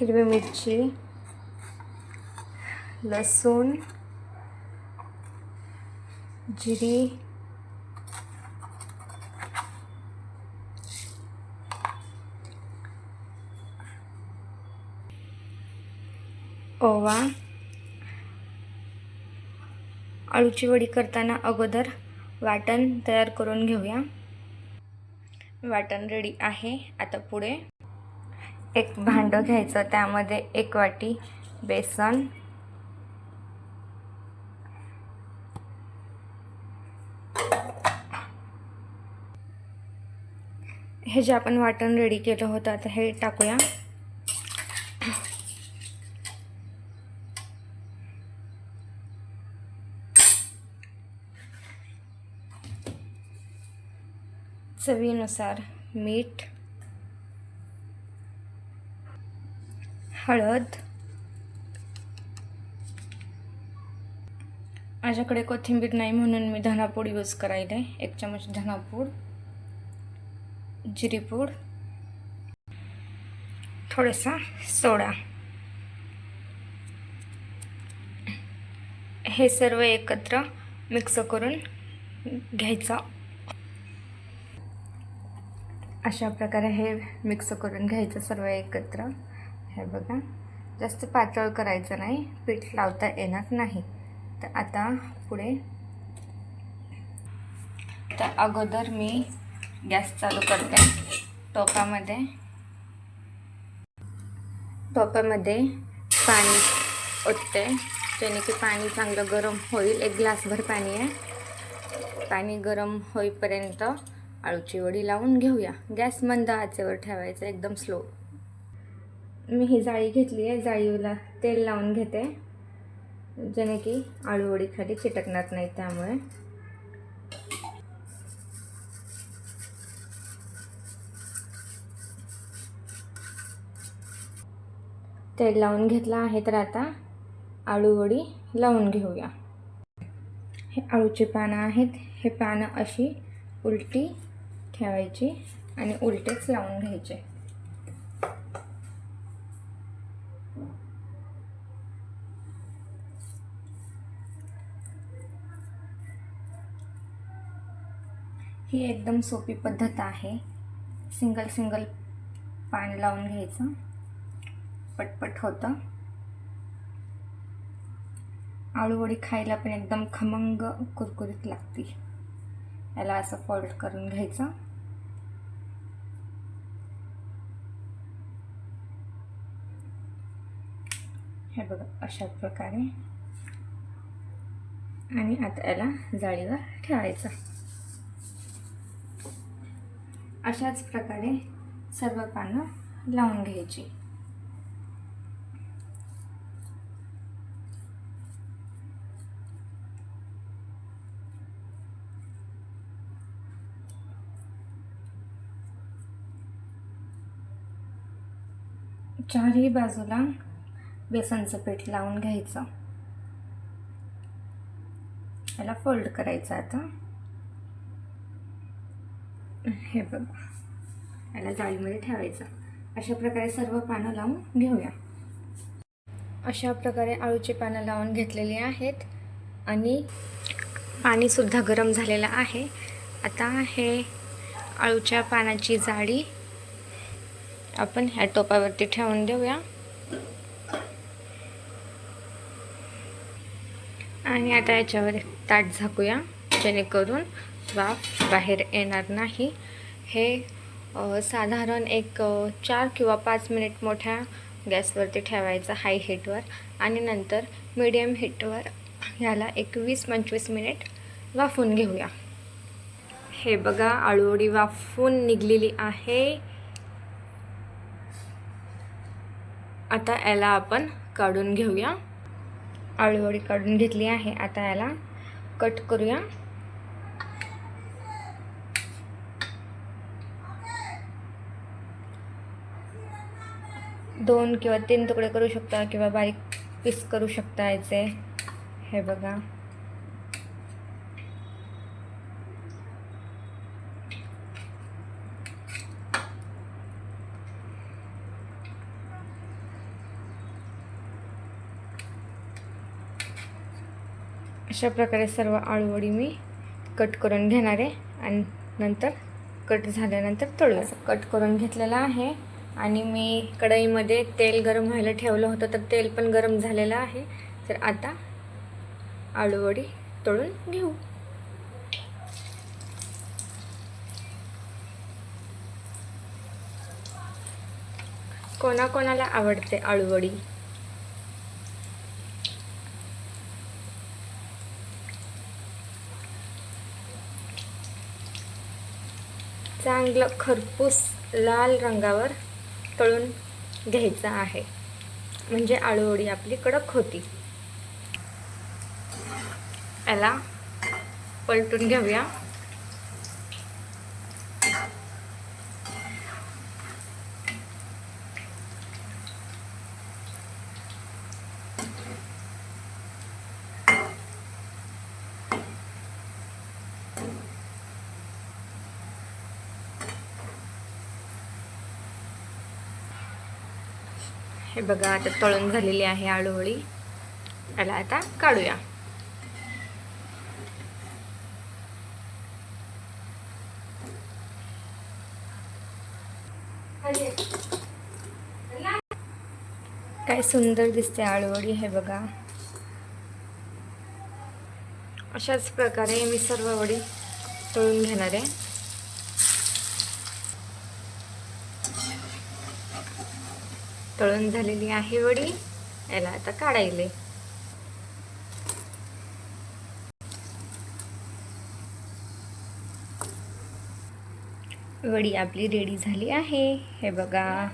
हिरवी मिरची लसूण जिरी ओवा अळूची वडी करताना अगोदर वाटण तयार करून घेऊया. वाटण रेडी आहे. आता पुढे एक भांडं घ्यायचं त्यामध्ये एक वाटी बेसन हे जे आपण वाटण रेडी केलं होतं आता हे टाकूया. चवीनुसार मीठ हळद. माझ्याकडे कोथिंबीर नाही म्हणून मी धनापूड यूज करायला. आहे एक चमच धनापूड जिरीपूड थोडासा सोडा. हे सर्व एकत्र मिक्स करून घ्यायचं. अशा प्रकारे हे मिक्स करून घ्यायचं सर्व एकत्र. हे बघा. जास्त पातळ करायचं नाही. पीठ लावता येणार नाही. तर आता पुढे. तर अगोदर मी गॅस चालू करते टोपामध्ये. टोपामध्ये पाणी ओतते. ज्याने की पाणी चांगलं गरम होईल. एक ग्लासभर पाणी आहे. पाणी गरम होईपर्यंत आळूची वडी लावून घेऊया. गॅस मंद आचेवर ठेवायचं. एकदम स्लो. मी ही जाळी घेतली आहे. जाळीला तेल लावून घेते. जेणे की आळूवडी खाली चिटकणार नाही त्यामुळे. तेल लावून घेतलं आहे तर आता आळूवडी लावून घेऊया. हे आळूची पानं आहेत. हे पानं अशी उलटी ठेवायची आणि उलटेच लावून घ्यायचे. ही एकदम सोपी पद्धत आहे. सिंगल सिंगल पान लावून घ्यायचं. पटपट होतं. आळूवडी खायला पण एकदम खमंग कुरकुरीत लागते. याला असं फोल्ड करून घ्यायचं. हे बघा अशा प्रकारे. आणि आता याला जाळीवर ठेवायचं. अशाच प्रकारे सर्व पानं लावून घ्यायची. चारही बाजूला बेसनचं पीठ लावून घ्यायचं. याला फोल्ड करायचं आता. हे बघा. याला जाळीमध्ये ठेवायचं. अशा प्रकारे सर्व पानं लावून घेऊया. अशा प्रकारे आळूची पानं लावून घेतलेली आहेत. आणि पाणीसुद्धा गरम झालेलं आहे. आता हे आळूच्या पानाची जाळी आपण ह्या टोपावरती ठेवून देऊया. आणि आता याच्यावर ताट झाकूया. जेणेकरून वाफ बाहेर येणार नाही. हे साधारण एक चार किंवा पाच मिनिट मोठ्या गॅसवरती ठेवायचं हाय हीटवर आणि नंतर मीडियम हीटवर ह्याला एक वीस पंचवीस मिनिट वाफून घेऊया. हे बघा आळूवडी वाफून निघलेली आहे. आता याला आपण काढून घेऊया. आळूवडी काढून घेतली आहे. आता याला कट करूया. दोन किंवा तीन तुकडे करू शकता किंवा बारीक पीस करू शकता याचे. हे बघा. अशा प्रकारे सर्व आळूवडी मी कट करून घेणार. आहे आणि नंतर कट झाल्यानंतर तळू कट करून घेतलेला आहे. आणि मी कढईमध्ये तेल गरम व्हायला ठेवलं होतं तर तेल पण गरम झालेलं आहे. तर आता आळूवडी तळून घेऊ. कोणाकोणाला आवडते आळूवडी? चांगलं खरपूस लाल रंगावर तळून घ्यायचं आहे. म्हणजे आळूवडी आपली कडक होती. याला पलटून घेऊया. हे बघा आता तळून झालेली आहे आळूहळी त्याला आता काढूया. काय सुंदर दिसते आळूवडी हे बघा. अशाच प्रकारे मी सर्व वडी तळून घेणार आहे. तळून झालेली आहे वडी. याला आता काढायले. वडी आपली रेडी झाली आहे. हे बघा.